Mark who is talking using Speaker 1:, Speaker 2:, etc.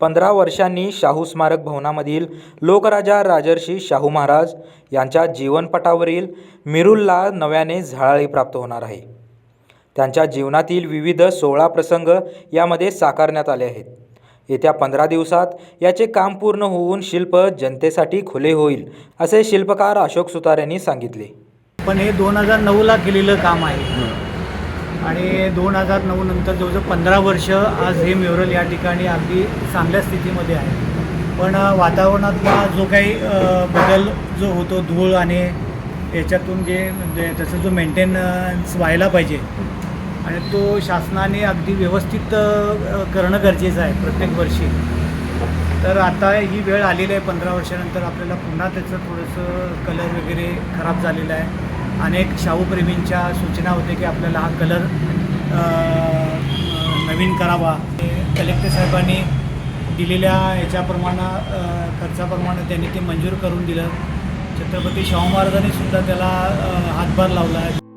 Speaker 1: पंधरा वर्षांनी शाहू स्मारक भवनामधील लोकराजा राजर्षी शाहू महाराज यांच्या जीवनपटावरील मिरूलला नव्याने झळाळी प्राप्त होणार आहे. त्यांच्या जीवनातील विविध सोळा प्रसंग यामध्ये साकारण्यात आले आहेत. येत्या पंधरा दिवसात याचे काम पूर्ण होऊन शिल्प जनतेसाठी खुले होईल असे शिल्पकार अशोक सुतार यांनी सांगितले.
Speaker 2: पण हे दोन हजार नऊला केलेलं काम आहे. आणि दोन हजार नऊ नंतर जवळजवळ पंधरा वर्ष आज हे म्युरल या ठिकाणी अगदी चांगल्या स्थितीमध्ये आहे. पण वातावरणातला जो काही बदल जो होतो धूळ आणि याच्यातून जे म्हणजे त्याचा जो मेंटेनन्स व्हायला पाहिजे आणि तो शासनाने अगदी व्यवस्थित करणं गरजेचं आहे प्रत्येक वर्षी. तर आता ही वेळ आलेली आहे पंधरा वर्षानंतर आपल्याला पुन्हा त्याचं थोडंसं कलर वगैरे खराब झालेलं आहे. अनेक शाहूप्रेमींच्या सूचना होते की आपल्याला हा कलर नवीन करावा. कलेक्टर साहेबांनी दिलेल्या याच्याप्रमाणे खर्चाप्रमाणे त्यांनी ते मंजूर करून दिलं. छत्रपती शाहू महाराजांनी सुद्धा त्याला हातभार लावला. आहे